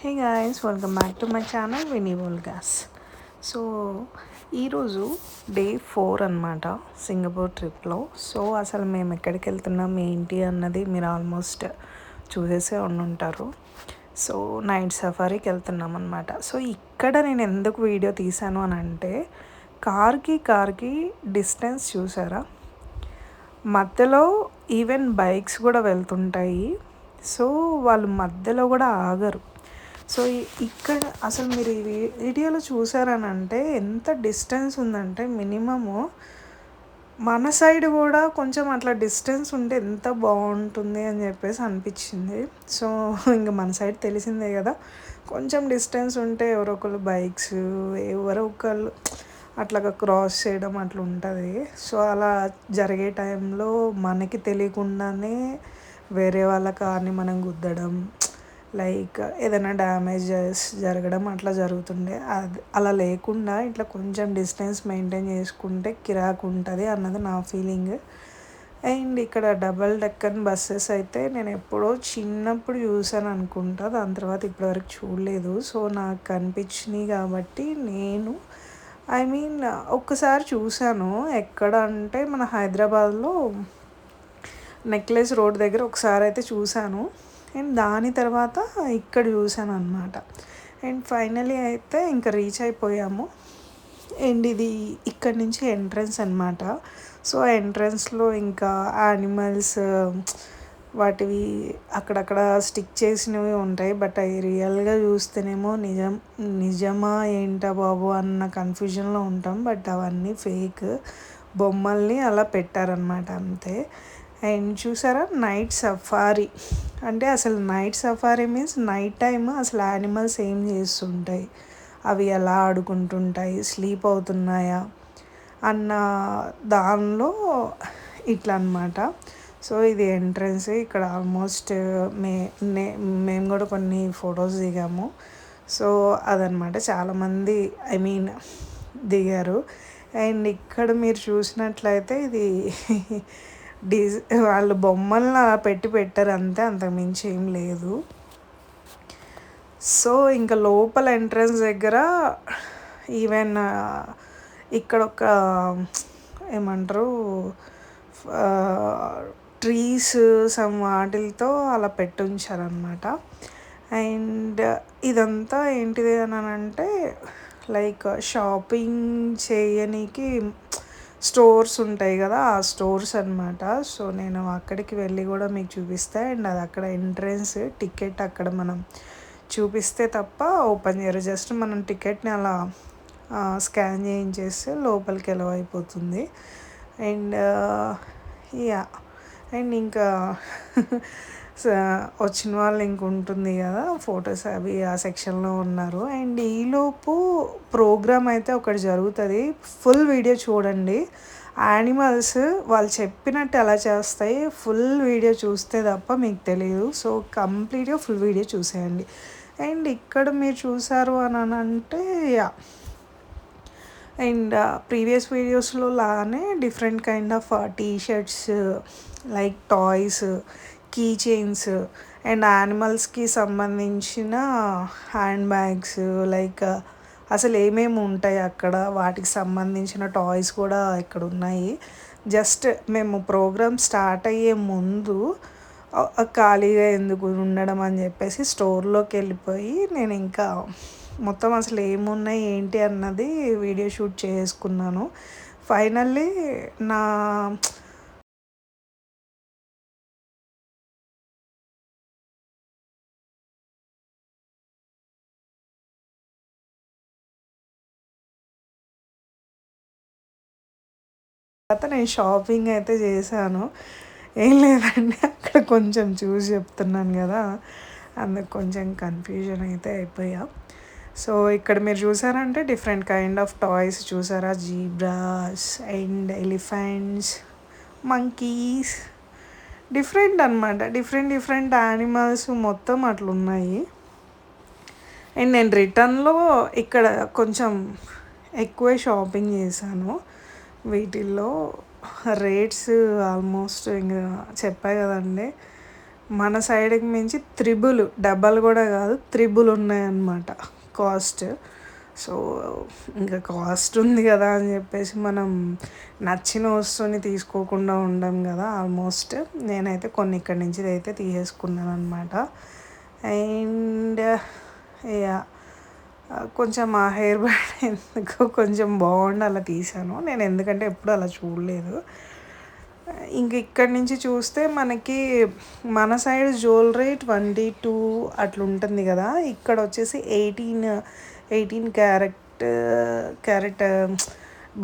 Hey guys welcome back to my channel వినీవోల్ guys so ఈరోజు day four అనమాట Singapore ట్రిప్లో so అసలు మేము ఎక్కడికి వెళ్తున్నాం ఏంటి అన్నది మీరు ఆల్మోస్ట్ చూసేసే ఉండుంటారు. సో నైట్ సఫారీకి వెళ్తున్నాం అనమాట సో ఇక్కడ నేను ఎందుకు వీడియో తీశాను అని అంటే కార్కి కార్కి డిస్టెన్స్ చూసారా? మధ్యలో ఈవెన్ బైక్స్ కూడా వెళ్తుంటాయి. సో వాళ్ళు మధ్యలో కూడా ఆగరు. సో ఇక్కడ అసలు మీరు ఈ వీడియోలో చూసారని అంటే ఎంత డిస్టెన్స్ ఉందంటే మినిమము మన సైడ్ కూడా కొంచెం అట్లా డిస్టెన్స్ ఉంటే ఎంత బాగుంటుంది అని చెప్పేసి అనిపించింది. సో ఇంకా మన సైడ్ తెలిసిందే కదా కొంచెం డిస్టెన్స్ ఉంటే ఎవరో బైక్స్ ఎవరో ఒకళ్ళు అట్లాగా క్రాస్ చేయడం అట్లా ఉంటుంది. సో అలా జరిగే టైంలో మనకి తెలియకుండానే వేరే వాళ్ళ కార్ని మనం గుద్దడం లైక్ ఏదైనా డ్యామేజెస్ జరగడం అట్లా జరుగుతుండే. అది అలా లేకుండా ఇట్లా కొంచెం డిస్టెన్స్ మెయింటైన్ చేసుకుంటే కిరాకు ఉంటుంది అన్నది నా ఫీలింగ్. అండ్ ఇక్కడ డబల్ డెక్కన్ బస్సెస్ అయితే నేను ఎప్పుడో చిన్నప్పుడు చూసాను అనుకుంటా దాని తర్వాత ఇప్పటివరకు చూడలేదు. సో నాకు కనిపించినాయి కాబట్టి నేను ఐ మీన్ ఒక్కసారి చూశాను ఎక్కడ అంటే మన హైదరాబాద్లో నెక్లెస్ రోడ్ దగ్గర ఒకసారి అయితే చూశాను అండ్ దాని తర్వాత ఇక్కడ చూశాను అనమాట అండ్ ఫైనలీ అయితే ఇంకా రీచ్ అయిపోయాము. అండ్ ఇది ఇక్కడ నుంచి ఎంట్రన్స్ అనమాట సో ఎంట్రన్స్లో ఇంకా యానిమల్స్ వాటివి అక్కడక్కడ స్టిక్ చేసినవి ఉంటాయి. బట్ అవి రియల్గా చూస్తేనేమో నిజం నిజమా ఏంటా బాబు అన్న కన్ఫ్యూజన్లో ఉంటాం. బట్ అవన్నీ ఫేక్. బొమ్మల్ని అలా పెట్టారనమాట అంతే. అండ్ చూసారా? Night safari. అంటే అసలు night safari means night time అసలు యానిమల్స్ ఏం చేస్తుంటాయి? అవి ఎలా ఆడుకుంటుంటాయి? స్లీప్ అవుతున్నాయా? అన్న దానిలో ఇట్లా అనమాట సో ఇది ఎంట్రన్స్ ఇక్కడ ఆల్మోస్ట్ మే నే మేము కూడా కొన్ని ఫొటోస్ దిగాము. సో అదనమాట చాలామంది ఐ మీన్ దిగారు. అండ్ ఇక్కడ మీరు చూసినట్లయితే ఇది డిజ్ వాళ్ళు బొమ్మలను పెట్టి పెట్టారు అంతే అంతకుమించి ఏం లేదు. సో ఇంకా లోపల ఎంట్రన్స్ దగ్గర ఈవెన్ ఇక్కడ ఒక ఏమంటారు ట్రీస్ సమ్ వాటిలతో అలా పెట్టి ఉంచారనమాట అండ్ ఇదంతా ఏంటిది అని అంటే లైక్ షాపింగ్ చేయనీకి స్టోర్స్ ఉంటాయి కదా ఆ స్టోర్స్ అనమాట సో నేను అక్కడికి వెళ్ళి కూడా మీకు చూపిస్తా. అండ్ అది అక్కడ ఎంట్రన్స్ టికెట్ అక్కడ మనం చూపిస్తే తప్ప ఓపెన్ చేయరు. జస్ట్ మనం టికెట్ని అలా స్కాన్ చేయించేస్తే లోపలికి ఎలా అయిపోతుంది. And yeah. అండ్ ఇంకా వచ్చిన వాళ్ళు ఇంక ఉంటుంది కదా ఫొటోస్ అవి ఆ సెక్షన్లో ఉన్నారు. అండ్ ఈలోపు ప్రోగ్రామ్ అయితే ఒకటి జరుగుతుంది. ఫుల్ వీడియో చూడండి. యానిమల్స్ వాళ్ళు చెప్పినట్టు ఎలా చేస్తాయి ఫుల్ వీడియో చూస్తే తప్ప మీకు తెలియదు సో కంప్లీట్గా ఫుల్ వీడియో చూసేయండి. అండ్ ఇక్కడ మీరు చూసారు అని అంటే యా. అండ్ ప్రీవియస్ వీడియోస్లో లానే different kind of T shirts like toys key chains and యానిమల్స్కి సంబంధించిన హ్యాండ్ బ్యాగ్స్ లైక్ అసలు ఏమేమి ఉంటాయి అక్కడ? వాటికి సంబంధించిన టాయ్స్ కూడా ఇక్కడ ఉన్నాయి. జస్ట్ మేము ప్రోగ్రామ్ స్టార్ట్ అయ్యే ముందు ఖాళీగా ఎందుకు ఉండడం అని చెప్పేసి స్టోర్లోకి వెళ్ళిపోయి నేను ఇంకా మొత్తం అసలు ఏమున్నాయి ఏంటి అన్నది వీడియో షూట్ చేసుకున్నాను. ఫైనల్లీ నా తర్వాత నేను షాపింగ్ అయితే చేశాను. ఏం లేదండి అక్కడ కొంచెం చూసి చెప్తున్నాను కదా. అందుకు కొంచెం కన్ఫ్యూజన్ అయితే అయిపోయా. సో ఇక్కడ మీరు చూసారంటే డిఫరెంట్ కైండ్ ఆఫ్ టాయ్స్ చూసారా? Zebras and elephants monkeys different అనమాట డిఫరెంట్ డిఫరెంట్ యానిమల్స్ మొత్తం అట్లున్నాయి. అండ్ నేను రిటర్న్లో ఇక్కడ కొంచెం ఎక్కువే షాపింగ్ చేశాను. వీటిల్లో రేట్స్ ఆల్మోస్ట్ ఇంకా చెప్పాయి కదండి. మన సైడ్కి మించి త్రిబుల్ డబ్బల్ కూడా కాదు త్రిబుల్ ఉన్నాయన్నమాట కాస్ట్. సో ఇంకా కాస్ట్ ఉంది కదా అని చెప్పేసి మనం నచ్చిన వస్తువుని తీసుకోకుండా ఉండం కదా ఆల్మోస్ట్. నేనైతే కొన్ని ఇక్కడి నుంచి అయితే తీసేసుకున్నాను అనమాట అండ్ యా కొంచెం ఆ హెయిర్ బ్యాండ్ ఎందుకు కొంచెం బాగుండి అలా తీసాను నేను ఎందుకంటే ఎప్పుడు అలా చూడలేదు. ఇంక ఇక్కడి నుంచి చూస్తే మనకి మన సైడ్ జ్యువెలరీ ట్వంటీ టూ అట్లా ఉంటుంది కదా. ఇక్కడ వచ్చేసి eighteen eighteen carat carat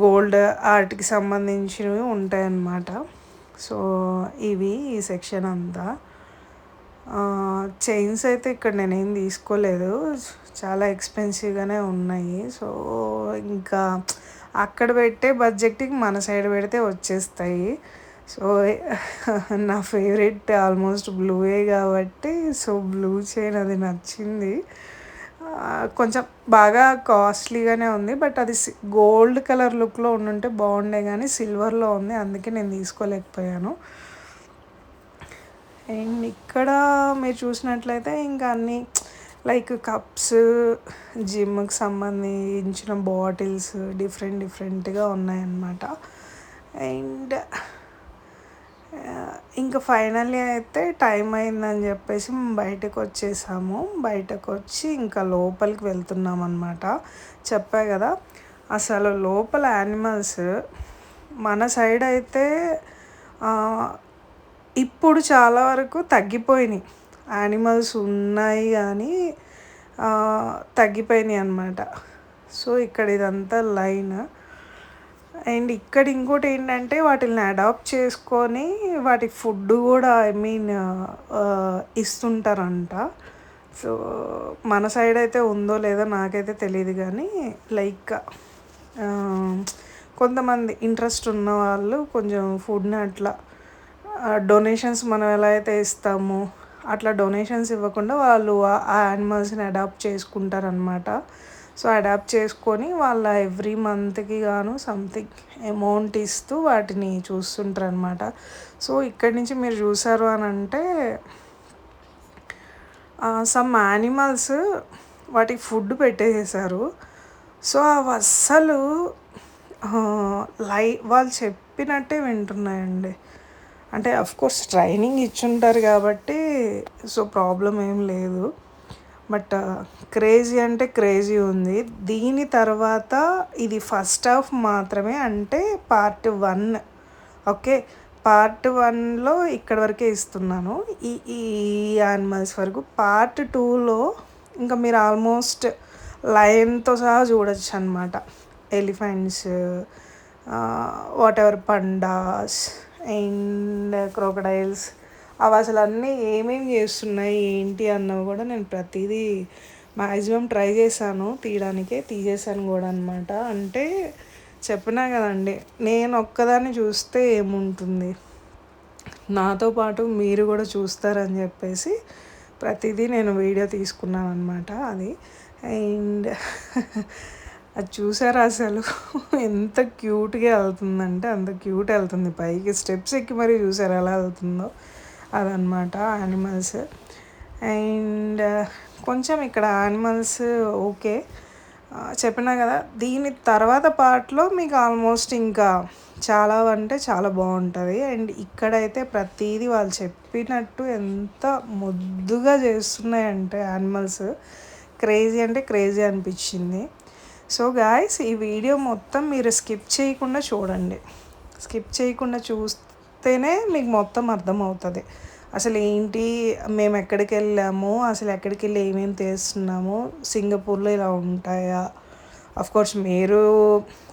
gold వాటికి సంబంధించినవి ఉంటాయన్నమాట. సో ఇవి ఈ సెక్షన్ అంతా. చైన్స్ అయితే ఇక్కడ నేనేం తీసుకోలేదు. చాలా ఎక్స్పెన్సివ్గానే ఉన్నాయి. సో ఇంకా అక్కడ పెట్టే బడ్జెట్కి మన సైడ్ పెడితే వచ్చేస్తాయి. సో నా ఫేవరెట్ ఆల్మోస్ట్ బ్లూయే కాబట్టి సో బ్లూ చైన్ అది నచ్చింది. కొంచెం బాగా కాస్ట్లీగానే ఉంది. బట్ అది గోల్డ్ కలర్ లుక్లో ఉండుంటే బాగుండే కానీ సిల్వర్లో ఉంది. అందుకే నేను తీసుకోలేకపోయాను. అండ్ ఇక్కడ మీరు చూసినట్లయితే ఇంకా అన్నీ లైక్ కప్స్ జిమ్కి సంబంధించిన బాటిల్స్ డిఫరెంట్ డిఫరెంట్గా ఉన్నాయన్నమాట. అండ్ ఇంకా ఫైనల్లీ అయితే టైం అయిందని చెప్పేసి బయటకు వచ్చేసాము. బయటకు వచ్చి ఇంకా లోపలికి వెళ్తున్నాం అనమాట చెప్పా కదా అసలు లోపల యానిమల్స్ మన సైడ్ అయితే ఇప్పుడు చాలా వరకు తగ్గిపోయినాయి. యానిమల్స్ ఉన్నాయి కానీ తగ్గిపోయినాయి అనమాట సో ఇక్కడ ఇదంతా లైన్. అండ్ ఇక్కడ ఇంకోటి ఏంటంటే వాటిని అడాప్ట్ చేసుకొని వాటికి ఫుడ్ కూడా ఐ మీన్ ఇస్తుంటారంట. సో మన సైడ్ అయితే ఉందో లేదో నాకైతే తెలియదు కానీ లైక్ కొంతమంది ఇంట్రెస్ట్ ఉన్న వాళ్ళు కొంచెం ఫుడ్ని అట్లా డొనేషన్స్ మనం ఎలా అయితే ఇస్తామో అట్లా డొనేషన్స్ ఇవ్వకుండా వాళ్ళు ఆ యానిమల్స్ని అడాప్ట్ చేసుకుంటారనమాట సో అడాప్ట్ చేసుకొని వాళ్ళ ఎవ్రీ మంత్కి గాను సంథింగ్ అమౌంట్ ఇస్తూ వాటిని చూస్తుంటారు అనమాట సో ఇక్కడి నుంచి మీరు చూసారు అని అంటే సమ్ యానిమల్స్ వాటికి ఫుడ్ పెట్టేసేసారు. సో అవి అస్సలు లై వాళ్ళు చెప్పినట్టే వింటున్నాయండి. అంటే కోర్స్ ట్రైనింగ్ ఇచ్చుంటారు కాబట్టి సో ప్రాబ్లం ఏం లేదు. బట్ క్రేజీ uh, అంటే క్రేజీ ఉంది. దీని తర్వాత ఇది ఫస్ట్ హాఫ్ మాత్రమే అంటే పార్ట్ వన్ ఓకే పార్ట్ వన్లో ఇక్కడ వరకే ఇస్తున్నాను. ఈ ఈ యానిమల్స్ వరకు. పార్ట్ టూలో ఇంకా మీరు ఆల్మోస్ట్ లయన్తో సహా చూడొచ్చు అనమాట elephants whatever pandas and crocodiles అవి అసలు అన్నీ ఏమేమి చేస్తున్నాయి ఏంటి అన్నవి కూడా నేను ప్రతిదీ మ్యాక్సిమం ట్రై చేశాను తీయడానికే తీసేసాను కూడా అనమాట అంటే చెప్పినా కదండి నేను ఒక్కదాన్ని చూస్తే ఏముంటుంది? నాతో పాటు మీరు కూడా చూస్తారని చెప్పేసి ప్రతిదీ నేను వీడియో తీసుకున్నాను అనమాట అది. అండ్ అది చూసారా అసలు? ఎంత క్యూట్గా వెళ్తుందంటే అంత క్యూట్ వెళ్తుంది. పైకి స్టెప్స్ ఎక్కి మరీ చూసారు ఎలా వెళ్తుందో? అదనమాట యానిమల్స్. అండ్ కొంచెం ఇక్కడ యానిమల్స్ ఓకే. చెప్పినా కదా దీని తర్వాత పార్ట్లో మీకు ఆల్మోస్ట్ ఇంకా చాలా అంటే చాలా బాగుంటుంది. అండ్ ఇక్కడైతే ప్రతిదీ వాళ్ళు చెప్పినట్టు ఎంత ముద్దుగా చేస్తున్నాయంటే యానిమల్స్. క్రేజీ అంటే క్రేజీ అనిపించింది. సో గాయస్ ఈ వీడియో మొత్తం మీరు స్కిప్ చేయకుండా చూడండి. స్కిప్ చేయకుండా చూస్తేనే మీకు మొత్తం అర్థమవుతుంది. అసలు ఏంటి మేము ఎక్కడికి వెళ్ళాము అసలు ఎక్కడికి వెళ్ళి ఏమేమి తీస్తున్నాము సింగపూర్లో ఇలా ఉంటాయా? కోర్స్ మీరు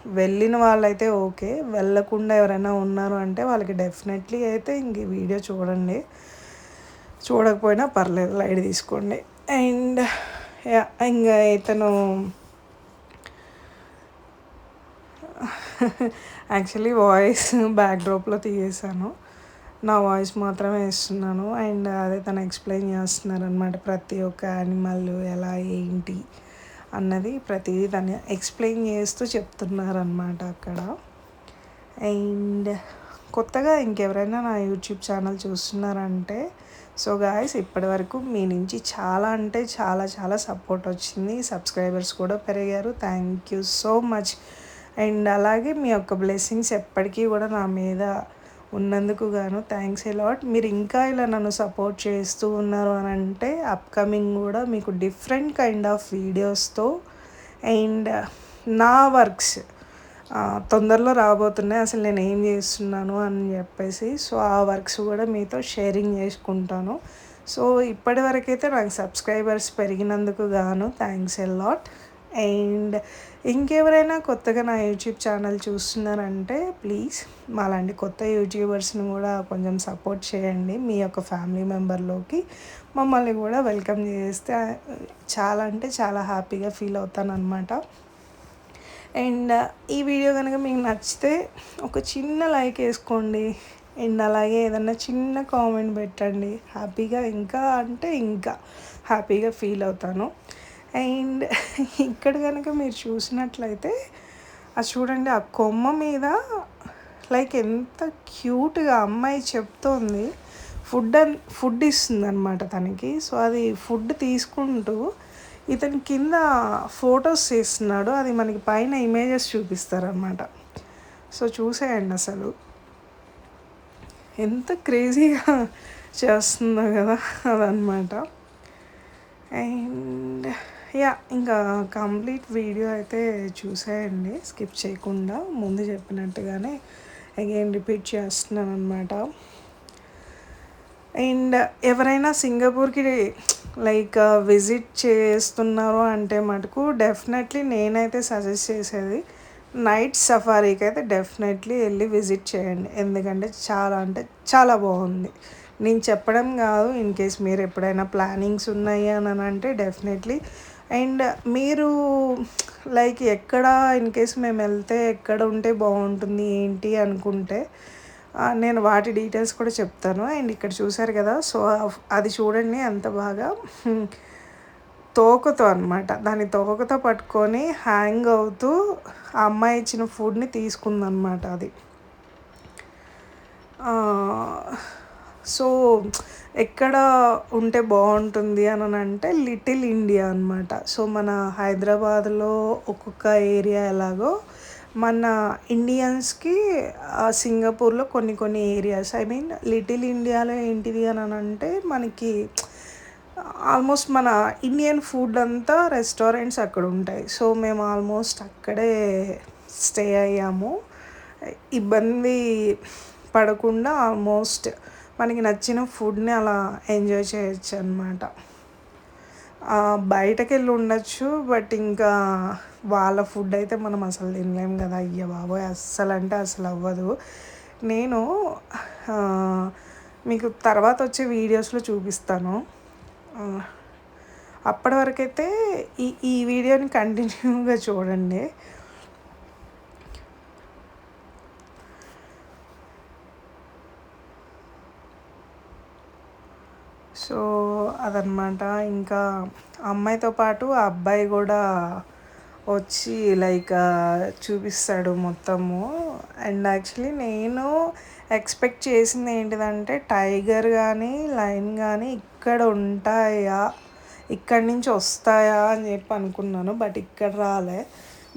వెళ్ళిన వాళ్ళైతే ఓకే. వెళ్ళకుండా ఎవరైనా ఉన్నారు అంటే వాళ్ళకి డెఫినెట్లీ అయితే ఇంక వీడియో చూడండి. చూడకపోయినా పర్లేదు లైట్ తీసుకోండి. అండ్ ఇంకా ఇతను యాక్చువల్లీ వాయిస్ బ్యాక్డ్రాప్లో తీసేసాను నా వాయిస్ మాత్రమే ఇస్తున్నాను అండ్ అదే తను ఎక్స్ప్లెయిన్ చేస్తున్నారు అనమాట ప్రతి ఒక్క యానిమల్ ఎలా ఏంటి అన్నది ప్రతిదీ తను ఎక్స్ప్లెయిన్ చేస్తూ చెప్తున్నారనమాట అక్కడ. అండ్ కొత్తగా ఇంకెవరైనా నా యూట్యూబ్ ఛానల్ చూస్తున్నారంటే సో గాయస్ ఇప్పటి వరకు మీ నుంచి చాలా అంటే చాలా చాలా సపోర్ట్ వచ్చింది. సబ్స్క్రైబర్స్ కూడా పెరిగారు. Thank you so much and అలాగే మీ యొక్క బ్లెస్సింగ్స్ ఎప్పటికీ కూడా నా మీద ఉన్నందుకు గాను థ్యాంక్స్ లాట్. మీరు ఇంకా ఇలా నన్ను సపోర్ట్ చేస్తూ ఉన్నారు అని అంటే అప్కమింగ్ కూడా మీకు డిఫరెంట్ కైండ్ ఆఫ్ వీడియోస్తో అండ్ నా వర్క్స్ తొందరలో రాబోతున్నాయి. అసలు నేను ఏం చేస్తున్నాను అని చెప్పేసి సో ఆ వర్క్స్ కూడా మీతో షేరింగ్ చేసుకుంటాను. సో ఇప్పటి వరకైతే నాకు సబ్స్క్రైబర్స్ పెరిగినందుకు గాను థ్యాంక్స్ ఎ లాట్. అండ్ ఇంకెవరైనా కొత్తగా నా యూట్యూబ్ ఛానల్ చూస్తున్నారంటే ప్లీజ్ మాలాంటి కొత్త యూట్యూబర్స్ని కూడా కొంచెం సపోర్ట్ చేయండి మీ యొక్క ఫ్యామిలీ మెంబర్లోకి. మమ్మల్ని కూడా వెల్కమ్ చేస్తే చాలా అంటే చాలా హ్యాపీగా ఫీల్ అవుతాను అనమాట అండ్ ఈ వీడియో కనుక మీకు నచ్చితే ఒక చిన్న లైక్ వేసుకోండి. అండ్ అలాగే ఏదన్నా చిన్న కామెంట్ పెట్టండి. హ్యాపీగా ఇంకా అంటే ఇంకా హ్యాపీగా ఫీల్ అవుతాను. అండ్ ఇక్కడ కనుక మీరు చూసినట్లయితే అది చూడండి ఆ కొమ్మ మీద లైక్ ఎంత క్యూట్గా అమ్మాయి చెప్తోంది. ఫుడ్ అన్ ఫుడ్ ఇస్తుంది అనమాట తనకి. సో అది ఫుడ్ తీసుకుంటూ ఇతని కింద ఫొటోస్ చేస్తున్నాడు. అది మనకి పైన ఇమేజెస్ చూపిస్తారనమాట సో చూసేయండి అసలు. ఎంత క్రేజీగా చేస్తుందో కదా అదనమాట అండ్ యా ఇంకా కంప్లీట్ వీడియో అయితే చూసేయండి. స్కిప్ చేయకుండా ముందు చెప్పినట్టుగానే అగైన్ రిపీట్ చేస్తున్నాను అనమాట అండ్ ఎవరైనా సింగపూర్కి లైక్ విజిట్ చేస్తున్నారు అంటే మటుకు డెఫినెట్లీ నేనైతే సజెస్ట్ చేసేది నైట్ సఫారీకి అయితే డెఫినెట్లీ వెళ్ళి విజిట్ చేయండి. ఎందుకంటే చాలా అంటే చాలా బాగుంది. నేను చెప్పడం కాదు ఇన్ కేస్ మీరు ఎప్పుడైనా ప్లానింగ్స్ ఉన్నాయి అని అంటే డెఫినెట్లీ అండ్ మీరు లైక్ ఎక్కడ ఇన్ కేస్ మేము వెళ్తే ఎక్కడ ఉంటే బాగుంటుంది ఏంటి అనుకుంటే నేను వాటి డీటెయిల్స్ కూడా చెప్తాను. అండ్ ఇక్కడ చూసారు కదా సో అది చూడండి ఎంత బాగా తోకతో అనమాట దాని తోకతో పట్టుకొని హ్యాంగ్ అవుతూ ఆ అమ్మాయి ఇచ్చిన ఫుడ్ని తీసుకుందనమాట అది. సో ఎక్కడ ఉంటే బాగుంటుంది అని అంటే లిటిల్ ఇండియా అనమాట సో మన హైదరాబాద్లో ఒక్కొక్క ఏరియా ఎలాగో మన ఇండియన్స్కి సింగపూర్లో కొన్ని కొన్ని ఏరియాస్. ఐ మీన్ లిటిల్ ఇండియాలో ఏంటిది అని అంటే మనకి ఆల్మోస్ట్ మన ఇండియన్ ఫుడ్ అంతా రెస్టారెంట్స్ అక్కడ ఉంటాయి. సో మేము ఆల్మోస్ట్ అక్కడే స్టే అయ్యాము. ఇబ్బంది పడకుండా ఆల్మోస్ట్ మనకి నచ్చిన ఫుడ్ని అలా ఎంజాయ్ చేయొచ్చు అనమాట బయటకు వెళ్ళి ఉండొచ్చు బట్ ఇంకా వాళ్ళ ఫుడ్ అయితే మనం అసలు తినలేము కదా. అయ్య బాబోయ్ అస్సలు అంటే అసలు అవ్వదు. నేను మీకు తర్వాత వచ్చే వీడియోస్లో చూపిస్తాను. అప్పటి వరకైతే ఈ ఈ వీడియోని కంటిన్యూగా చూడండి. సో అదనమాట ఇంకా అమ్మాయితో పాటు ఆ అబ్బాయి కూడా వచ్చి లైక్ చూపిస్తాడు మొత్తము. అండ్ యాక్చువల్లీ నేను ఎక్స్పెక్ట్ చేసింది ఏంటిదంటే టైగర్ కానీ లైన్ కానీ ఇక్కడ ఉంటాయా ఇక్కడి నుంచి వస్తాయా అని చెప్పి అనుకున్నాను బట్ ఇక్కడ రాలే.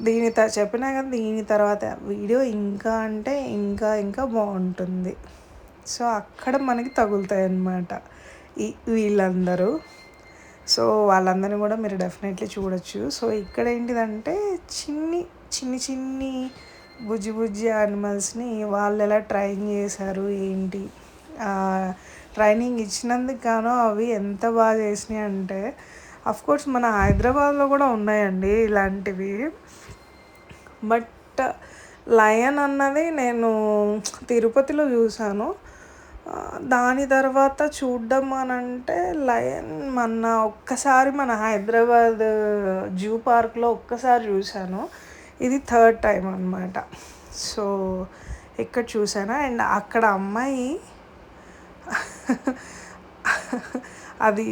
దీని త చెప్పినా కానీ దీని తర్వాత. వీడియో ఇంకా అంటే ఇంకా ఇంకా బాగుంటుంది. సో అక్కడ మనకి తగులుతాయి అన్నమాట వీళ్ళందరూ. సో వాళ్ళందరినీ కూడా మీరు డెఫినెట్లీ చూడొచ్చు. సో ఇక్కడ ఏంటిదంటే చిన్ని చిన్ని చిన్ని బుజ్జి బుజ్జి యానిమల్స్ని వాళ్ళు ఎలా ట్రైన్ చేశారు ఏంటి? ట్రైనింగ్ ఇచ్చినందుకు గాను అవి ఎంత బాగా చేసినాయి అంటే కోర్స్ మన హైదరాబాద్లో కూడా ఉన్నాయండి ఇలాంటివి. బట్ లయన్ అన్నది నేను తిరుపతిలో చూశాను. దాని తర్వాత చూడడం అని అంటే లయన్ మన ఒక్కసారి మన హైదరాబాద్ జూ పార్క్లో ఒక్కసారి చూశాను. ఇది థర్డ్ టైం అనమాట సో ఎక్కడ చూసాను అండ్ అక్కడ అమ్మాయి అది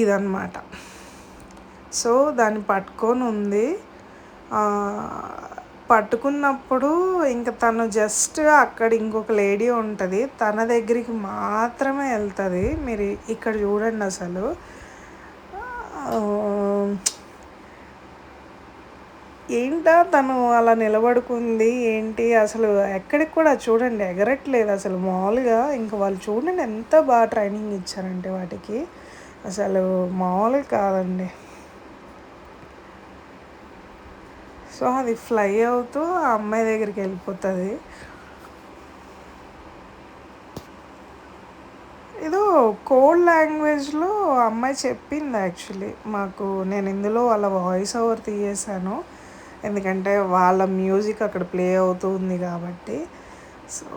ఇదన్నమాట. సో దాన్ని పట్టుకొని ఉంది. పట్టుకున్నప్పుడు ఇంక తను జస్ట్ అక్కడ ఇంకొక లేడీ ఉంటుంది. తన దగ్గరికి మాత్రమే వెళ్తుంది. మీరు ఇక్కడ చూడండి అసలు. ఏంటా తను అలా నిలబడుకుంది? ఏంటి? అసలు ఎక్కడికి కూడా చూడండి ఎగరట్లేదు అసలు మామూలుగా. ఇంకా వాళ్ళు చూడండి ఎంత బాగా ట్రైనింగ్ ఇచ్చారంటే వాటికి. అసలు మామూలుగా కాదండి. సో అది ఫ్లై అవుతూ ఆ అమ్మాయి దగ్గరికి వెళ్ళిపోతుంది. ఏదో కోడ్ లాంగ్వేజ్లో అమ్మాయి చెప్పింది యాక్చువల్లీ. మాకు నేను ఇందులో వాళ్ళ వాయిస్ ఓవర్ తీయేశాను ఎందుకంటే వాళ్ళ మ్యూజిక్ అక్కడ ప్లే అవుతుంది కాబట్టి. సో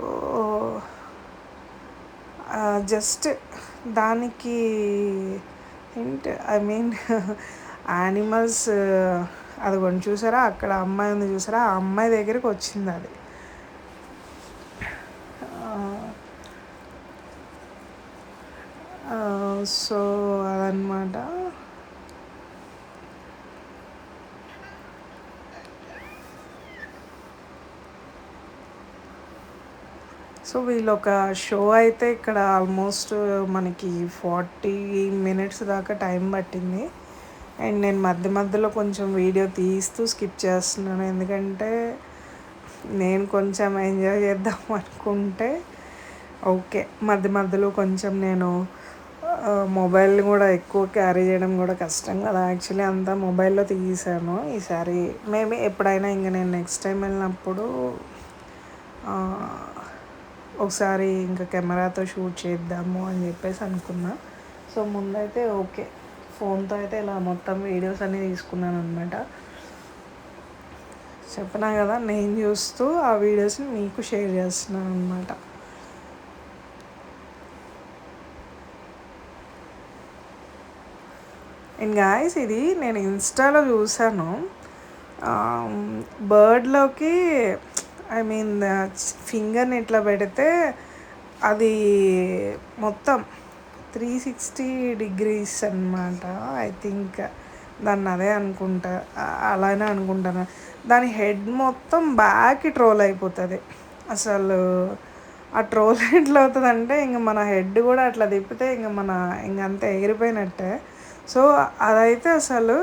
జస్ట్ దానికి ఏంటి ఐ మీన్ యానిమల్స్ అది కొన్ని చూసారా? అక్కడ అమ్మాయి ఉంది చూసారా? ఆ అమ్మాయి దగ్గరికి వచ్చింది అది. సో అదనమాట సో వీళ్ళు ఒక షో అయితే ఇక్కడ ఆల్మోస్ట్ మనకి ఫార్టీ మినిట్స్ దాకా టైం పట్టింది. అండ్ నేను మధ్య మధ్యలో కొంచెం వీడియో తీస్తూ స్కిప్ చేస్తున్నాను. ఎందుకంటే నేను కొంచెం ఎంజాయ్ చేద్దాం అనుకుంటే ఓకే. మధ్య మధ్యలో కొంచెం నేను మొబైల్ కూడా ఎక్కువ క్యారీ చేయడం కూడా కష్టం కదా. యాక్చువల్లీ అంతా మొబైల్లో తీసాను ఈసారి. మేబీ ఎప్పుడైనా ఇంకా నేను నెక్స్ట్ టైం వెళ్ళినప్పుడు ఒకసారి ఇంకా కెమెరాతో షూట్ చేద్దాము అని చెప్పేసి అనుకున్నా. సో ముందైతే ఓకే. ఫోన్తో అయితే ఇలా మొత్తం వీడియోస్ అన్నీ తీసుకున్నాను అనమాట చెప్పినా కదా నేను చూస్తూ ఆ వీడియోస్ని మీకు షేర్ చేస్తున్నాను అనమాట అండ్ గాయస్ ఇది నేను ఇన్స్టాలో చూసాను బర్డ్లోకి ఐ మీన్ ఫింగర్ని ఇట్లా పెడితే అది మొత్తం త్రీ సిక్స్టీ డిగ్రీస్ అనమాట ఐ థింక్ దాన్ని అదే అనుకుంటా. అలానే అనుకుంటాను. దాని హెడ్ మొత్తం బ్యాక్ ట్రోల్ అయిపోతుంది. అసలు ఆ ట్రోల్ ఎట్లా అవుతుంది అంటే ఇంక మన హెడ్ కూడా అట్లా తిప్పితే ఇంక మన ఇంకంతా ఎగిరిపోయినట్టే. సో అదైతే అసలు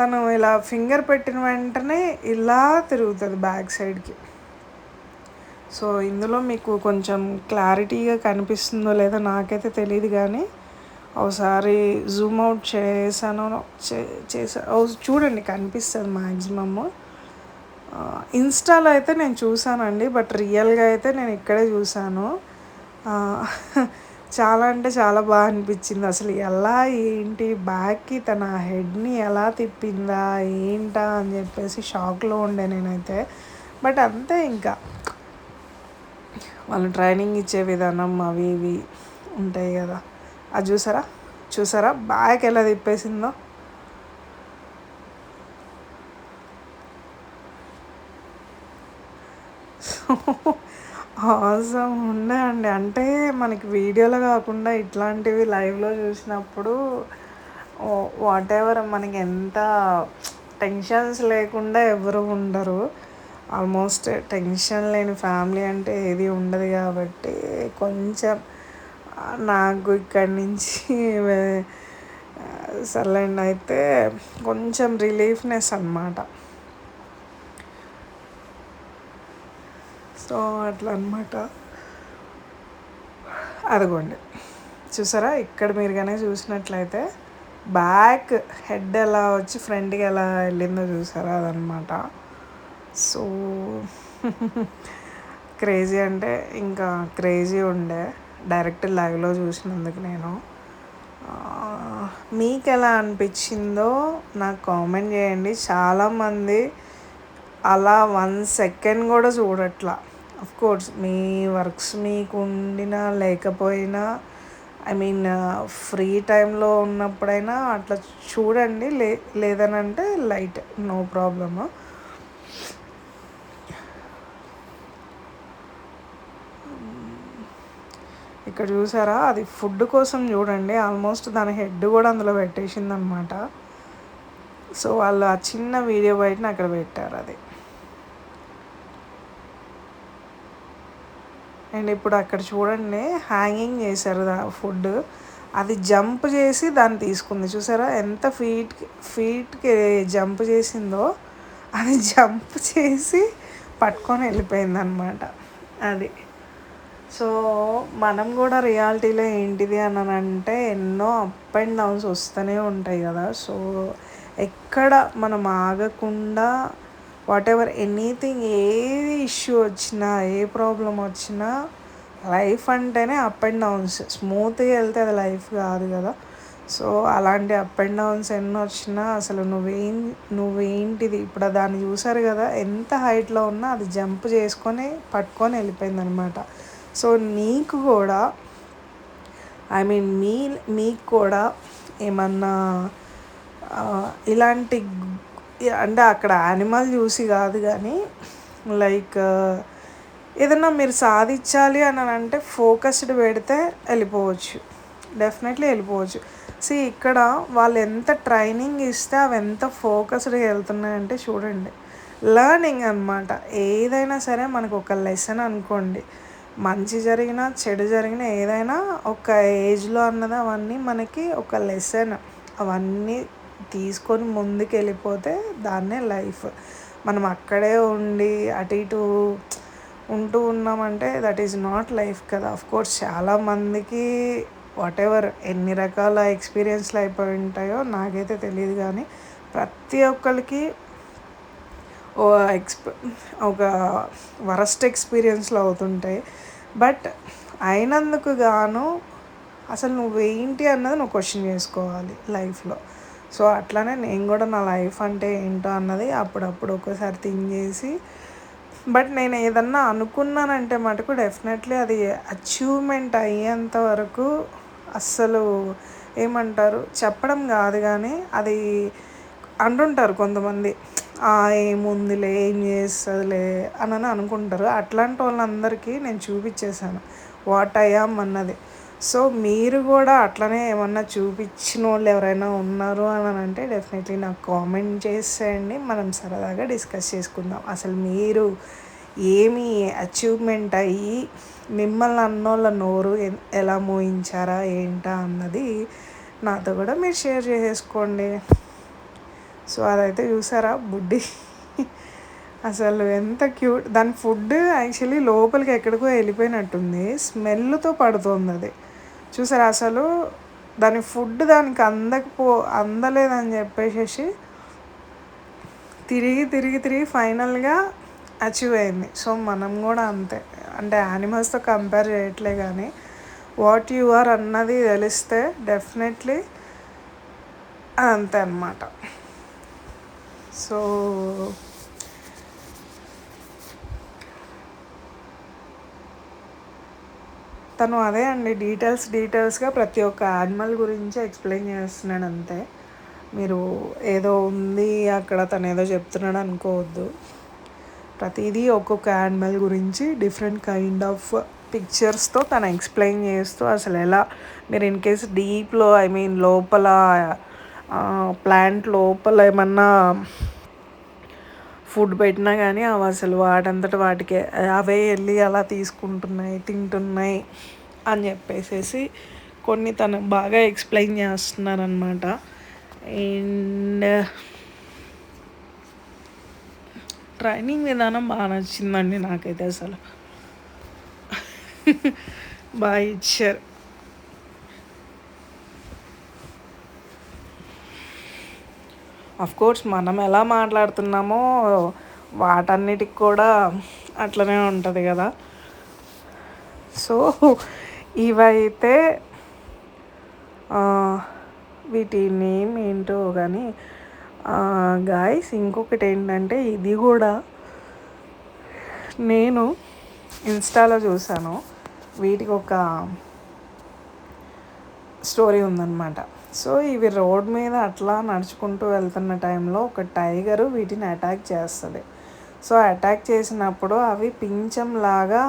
తను ఇలా ఫింగర్ పెట్టిన వెంటనే ఇలా తిరుగుతుంది బ్యాక్ సైడ్కి. సో ఇందులో మీకు కొంచెం క్లారిటీగా కనిపిస్తుందో లేదో నాకైతే తెలియదు కానీ ఒకసారి జూమ్ అవుట్ చేశాను చేసా చూడండి కనిపిస్తుంది మ్యాక్సిమమ్ ఇన్స్టాలో అయితే నేను చూసానండి బట్ రియల్గా అయితే నేను ఇక్కడే చూసాను చాలా అంటే చాలా బాగా అనిపించింది. అసలు ఎలా ఏంటి బ్యాక్కి తన హెడ్ని ఎలా తిప్పిందా ఏంటా అని చెప్పేసి షాక్లో ఉండే నేనైతే. బట్ అంతే ఇంకా. వాళ్ళు ట్రైనింగ్ ఇచ్చే విధానం అవి ఇవి ఉంటాయి కదా. అది చూసారా? చూసారా? బ్యాక్ ఎలా తిప్పేసిందో. అవసరం ఉండే అండి. అంటే మనకి వీడియోలో కాకుండా ఇట్లాంటివి లైవ్లో చూసినప్పుడు వాట్ ఎవర్ మనకి ఎంత టెన్షన్స్ లేకుండా ఎవరు ఉండరు. ఆల్మోస్ట్ టెన్షన్ లేని ఫ్యామిలీ అంటే ఏది ఉండదు కాబట్టి కొంచెం నాకు ఇక్కడి నుంచి సర్లేండి అయితే కొంచెం రిలీఫ్నెస్ అనమాట సో అట్లా అనమాట అదిగోండి. చూసారా? ఇక్కడ మీరు కానీ చూసినట్లయితే బ్యాక్ హెడ్ ఎలా వచ్చి ఫ్రంట్కి ఎలా వెళ్ళిందో చూసారా? అదనమాట సో క్రేజీ అంటే ఇంకా క్రేజీ ఉండే. డైరెక్ట్ లైవ్లో చూసినందుకు నేను. మీకు ఎలా అనిపించిందో నాకు కామెంట్ చేయండి. చాలామంది అలా వన్ సెకండ్ కూడా చూడట్లా. కోర్స్ మీ వర్క్స్ మీకు ఉండినా లేకపోయినా ఐ మీన్ ఫ్రీ టైంలో ఉన్నప్పుడైనా అట్లా చూడండి. లే లేదనంటే లైట్ నో ప్రాబ్లము. ఇక్కడ చూసారా? అది ఫుడ్ కోసం చూడండి. ఆల్మోస్ట్ దాని హెడ్ కూడా అందులో పెట్టేసింది అనమాట సో వాళ్ళు ఆ చిన్న వీడియో బయటని అక్కడ పెట్టారు అది. అండ్ ఇప్పుడు అక్కడ చూడండి హ్యాంగింగ్ చేశారు దా ఫుడ్. అది జంప్ చేసి దాన్ని తీసుకుంది. చూసారా? ఎంత ఫీట్ ఫీట్కి జంప్ చేసిందో అది జంప్ చేసి పట్టుకొని వెళ్ళిపోయింది అనమాట అది. సో మనం కూడా రియాలిటీలో ఏంటిది అని అంటే ఎన్నో అప్ అండ్ డౌన్స్ వస్తూనే ఉంటాయి కదా. సో ఎక్కడ మనం ఆగకుండా వాట్ ఎవర్ ఎనీథింగ్ ఏ ఇష్యూ వచ్చినా ఏ ప్రాబ్లం వచ్చినా లైఫ్ అంటేనే అప్ అండ్ డౌన్స్ స్మూత్గా వెళ్తే అది లైఫ్ కాదు కదా. సో అలాంటి అప్ అండ్ డౌన్స్ ఎన్ని వచ్చినా అసలు నువ్వేం నువ్వేంటిది? ఇప్పుడు దాన్ని చూసారు కదా ఎంత హైట్లో ఉన్నా అది జంప్ చేసుకొని పట్టుకొని వెళ్ళిపోయింది అనమాట సో నీకు కూడా ఐ మీన్ మీ మీకు కూడా ఏమన్నా ఇలాంటి అంటే అక్కడ యానిమల్ చూసి కాదు కానీ లైక్ ఏదన్నా మీరు సాధించాలి అని అంటే ఫోకస్డ్ పెడితే వెళ్ళిపోవచ్చు. డెఫినెట్లీ వెళ్ళిపోవచ్చు. సి ఇక్కడ వాళ్ళు ఎంత ట్రైనింగ్ ఇస్తే అవి ఎంత ఫోకస్డ్గా వెళ్తున్నాయంటే చూడండి. లర్నింగ్ అనమాట ఏదైనా సరే మనకు ఒక లెసన్ అనుకోండి. మంచి జరిగినా చెడు జరిగినా ఏదైనా ఒక ఏజ్లో అన్నది అవన్నీ మనకి ఒక లెసన్. అవన్నీ తీసుకొని ముందుకు వెళ్ళిపోతే దాన్నే లైఫ్. మనం అక్కడే ఉండి అటు ఇటు ఉంటూ ఉన్నామంటే దట్ ఈజ్ నాట్ లైఫ్ కదా. ఆఫ్ కోర్స్ చాలామందికి వాట్ ఎవర్ ఎన్ని రకాల ఎక్స్పీరియన్స్లు అయిపోయి ఉంటాయో నాకైతే తెలియదు కానీ ప్రతి ఒక్కరికి ఎక్స్ప ఒక వరస్ట్ ఎక్స్పీరియన్స్లు అవుతుంటాయి బట్ అయినందుకు గాను అసలు నువ్వేంటి అన్నది నువ్వు క్వశ్చన్ చేసుకోవాలి లైఫ్లో. సో అట్లానే నేను కూడా నా లైఫ్ అంటే ఏంటో అన్నది అప్పుడప్పుడు ఒకసారి థింక్ చేసి బట్ నేను ఏదన్నా అనుకున్నానంటే మటుకు డెఫినెట్లీ అది అచీవ్మెంట్ అయ్యేంత వరకు అస్సలు ఏమంటారు? చెప్పడం కాదు కానీ అది అంటుంటారు కొంతమంది. ఏముందిలే ఏం చేస్తుందిలే అని అనుకుంటారు. అట్లాంటి వాళ్ళందరికీ నేను చూపించేశాను. వాట్ అయ్యాం అన్నది. సో మీరు కూడా అట్లనే ఏమన్నా చూపించిన వాళ్ళు ఎవరైనా ఉన్నారు అని అంటే డెఫినెట్లీ నాకు కామెంట్ చేసేయండి. మనం సరదాగా డిస్కస్ చేసుకుందాం. అసలు మీరు ఏమి అచీవ్మెంట్ అయ్యి మిమ్మల్ని అన్నోళ్ళ నోరు ఎలా మోయించారా ఏంటా అన్నది నాతో కూడా మీరు షేర్ చేసేసుకోండి. సో అదైతే చూసారా? బుడ్డి. అసలు ఎంత క్యూట్. దాని ఫుడ్ యాక్చువల్లీ లోపలికి ఎక్కడికో వెళ్ళిపోయినట్టుంది. స్మెల్తో పడుతుంది అది. చూసారా? అసలు దాని ఫుడ్ దానికి అందకపో అందలేదని చెప్పేసి తిరిగి తిరిగి తిరిగి ఫైనల్గా అచీవ్ అయింది. సో మనం కూడా అంతే. అంటే యానిమల్స్తో కంపేర్ చేయట్లే కానీ వాట్ యు ఆర్ అన్నది తెలిస్తే డెఫినెట్లీ అంతే అనమాట సో తను అదే అండి డీటెయిల్స్ డీటెయిల్స్గా ప్రతి ఒక్క యానిమల్ గురించి ఎక్స్ప్లెయిన్ చేస్తున్నాడు అంతే. మీరు ఏదో ఉంది అక్కడ తను ఏదో చెప్తున్నాడు అనుకోవద్దు. ప్రతిదీ ఒక్కొక్క యానిమల్ గురించి డిఫరెంట్ కైండ్ ఆఫ్ పిక్చర్స్తో తను ఎక్స్ప్లెయిన్ చేస్తూ అసలు ఎలా మీరు ఇన్ కేస్ డీప్లో ఐ మీన్ లోపల ప్లాంట్ లోపల ఏమన్నా ఫుడ్ పెట్టినా కానీ అవి అసలు వాటంతట వాటికే. అవే వెళ్ళి అలా తీసుకుంటున్నాయి తింటున్నాయి అని చెప్పేసేసి కొన్ని తను బాగా ఎక్స్ప్లెయిన్ చేస్తున్నారనమాట అండ్ ట్రైనింగ్ uh, విధానం బాగా నచ్చిందండి నాకైతే అసలు. బాగా ఇచ్చారు. కోర్స్ మనం ఎలా మాట్లాడుతున్నామో వాటన్నిటికి కూడా అట్లనే ఉంటుంది కదా. సో ఇవైతే వీటి నేమ్ ఏంటో కానీ గాయస్ ఇంకొకటి ఏంటంటే ఇది కూడా నేను ఇన్స్టాలో చూశాను. వీటికి ఒక స్టోరీ ఉందన్నమాట. సో ఇవి రోడ్ మీద అట్లా నడుచుకుంటూ వెళ్తున్న టైంలో ఒక టైగరు వీటిని అటాక్ చేస్తుంది. సో అటాక్ చేసినప్పుడు అవి పించంలాగా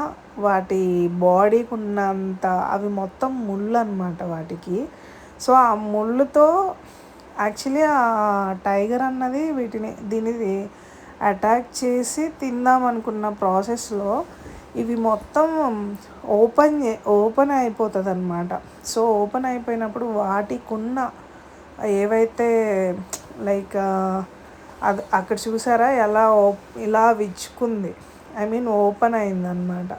వాటి బాడీకి ఉన్నంత అవి మొత్తం ముళ్ళు అనమాట వాటికి. సో ఆ ముళ్ళుతో యాక్చువల్లీ ఆ టైగర్ అన్నది వీటిని దీనిది అటాక్ చేసి తిందాం అనుకున్న ప్రాసెస్లో ఇవి మొత్తం ఓపెన్ ఓపెన్ అయిపోతుంది అనమాట సో ఓపెన్ అయిపోయినప్పుడు వాటికున్న ఏవైతే లైక్ అది అక్కడ చూసారా? ఎలా ఇలా విచ్చుకుంది. ఐ మీన్ ఓపెన్ అయిందనమాట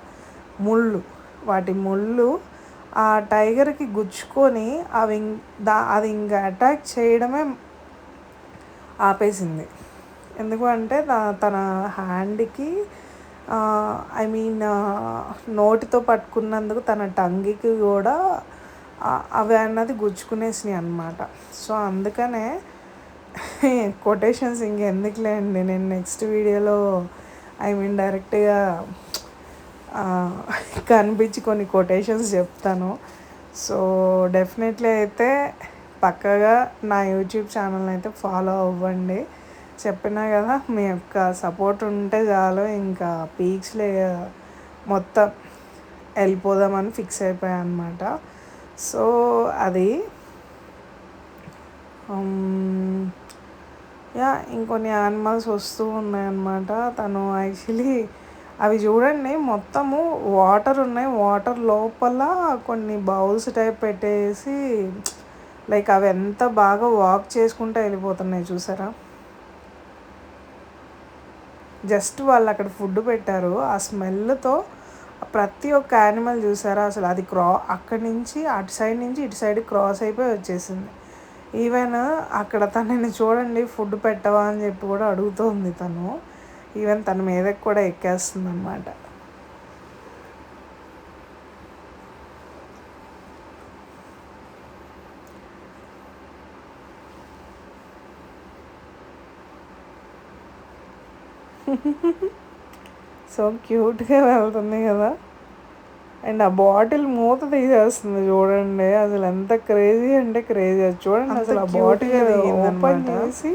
ముళ్ళు వాటి ముళ్ళు ఆ టైగర్కి గుచ్చుకొని అవి దా అది ఇంకా అటాక్ చేయడమే ఆపేసింది. ఎందుకు అంటే తన హ్యాండ్కి ఐ మీన్ నోటితో పట్టుకున్నందుకు తన టంగికి కూడా అవి అన్నది గుచ్చుకునేసినాయి అనమాట సో అందుకనే కొటేషన్స్ ఇంకెందుకులే అండి. నేను నెక్స్ట్ వీడియోలో ఐ మీన్ డైరెక్ట్గా కనిపించి కొన్ని కొటేషన్స్ చెప్తాను. సో డెఫినెట్లీ అయితే పక్కగా నా యూట్యూబ్ ఛానల్ని అయితే ఫాలో అవ్వండి. చెప్పినా కదా మీ యొక్క సపోర్ట్ ఉంటే చాలు. ఇంకా పీక్స్లే మొత్తం వెళ్ళిపోదామని ఫిక్స్ అయిపోయా అనమాట సో అది. యా ఇంకొన్ని యానిమల్స్ వస్తూ ఉన్నాయన్నమాట తను యాక్చువల్లీ అవి చూడండి మొత్తము వాటర్ ఉన్నాయి. వాటర్ లోపల కొన్ని బౌల్స్ టైప్ పెట్టేసి లైక్ అవి ఎంత బాగా వాక్ చేసుకుంటూ వెళ్ళిపోతున్నాయి చూసారా? జస్ట్ వాళ్ళు అక్కడ ఫుడ్ పెట్టారు. ఆ స్మెల్తో ప్రతి ఒక్క యానిమల్ చూసారా? అసలు అది క్రా అక్కడి నుంచి అటు సైడ్ నుంచి ఇటు సైడ్ క్రాస్ అయిపోయి వచ్చేసింది. ఈవెన్ అక్కడ తనని చూడండి ఫుడ్ పెట్టవా అని చెప్పి కూడా అడుగుతోంది తను. ఈవెన్ తన మీదకి కూడా ఎక్కేస్తుంది అనమాట సో క్యూట్గా వెళ్తుంది కదా. అండ్ ఆ బాటిల్ మూత తీసేస్తుంది చూడండి. అసలు ఎంత క్రేజీ అంటే క్రేజీ. అది చూడండి అసలు ఆ బాటిల్ ఓపెన్ చేసి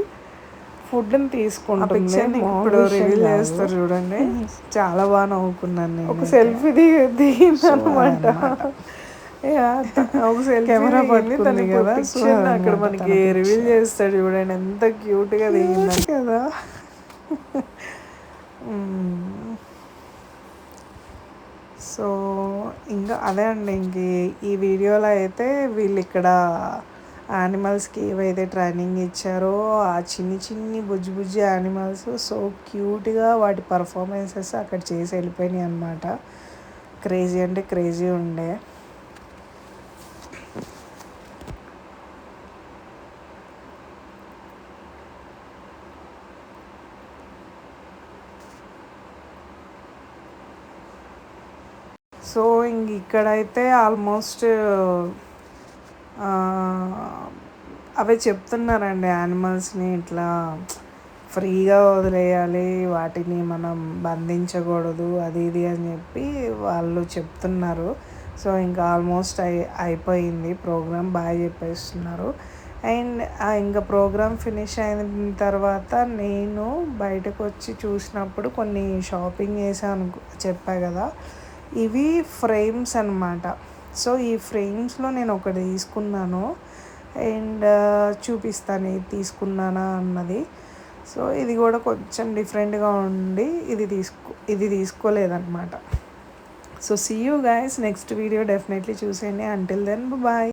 ఫుడ్ని తీసుకుంటుంది. ఇప్పుడు రివీల్ చేస్తారు చూడండి. చాలా బాగా నవ్వుకున్నాను నేను ఒక సెల్ఫీ దిగి దిగిందనమాట ఒక సెల్ఫీ కెమెరా పట్టుకుంది కదా. అక్కడ మనకి రివీల్ చేస్తాడు చూడండి. ఎంత క్యూట్గా దిగిందని కదా. సో ఇంకా అదే అండి ఇంక ఈ వీడియోలో అయితే వీళ్ళు ఇక్కడ యానిమల్స్కి ఏవైతే ట్రైనింగ్ ఇచ్చారో ఆ చిన్ని చిన్ని బుజ్జి బుజ్జి యానిమల్స్ సో క్యూట్గా వాటి పర్ఫార్మెన్సెస్ అక్కడ చేసి వెళ్ళిపోయినాయి అనమాట క్రేజీ అంటే క్రేజీ ఉండే. సో ఇంక ఇక్కడైతే ఆల్మోస్ట్ అవే చెప్తున్నారండి యానిమల్స్ని ఇట్లా ఫ్రీగా వదిలేయాలి వాటిని మనం బంధించకూడదు అది ఇది అని చెప్పి వాళ్ళు చెప్తున్నారు. సో ఇంకా ఆల్మోస్ట్ అయి అయిపోయింది ప్రోగ్రామ్ బాగా చెప్పేస్తున్నారు. అండ్ ఇంకా ప్రోగ్రామ్ ఫినిష్ అయిన తర్వాత నేను బయటకు వచ్చి చూసినప్పుడు కొన్ని షాపింగ్ చేశాను చెప్పా కదా. ఇవి ఫ్రేమ్స్ అనమాట సో ఈ ఫ్రేమ్స్లో నేను ఒకటి తీసుకున్నాను. అండ్ చూపిస్తాను ఏది తీసుకున్నానా అన్నది. సో ఇది కూడా కొంచెం డిఫరెంట్గా ఉండి ఇది తీసుకో ఇది తీసుకోలేదన్నమాట. So see you guys next video definitely చూసేయండి. Until then bye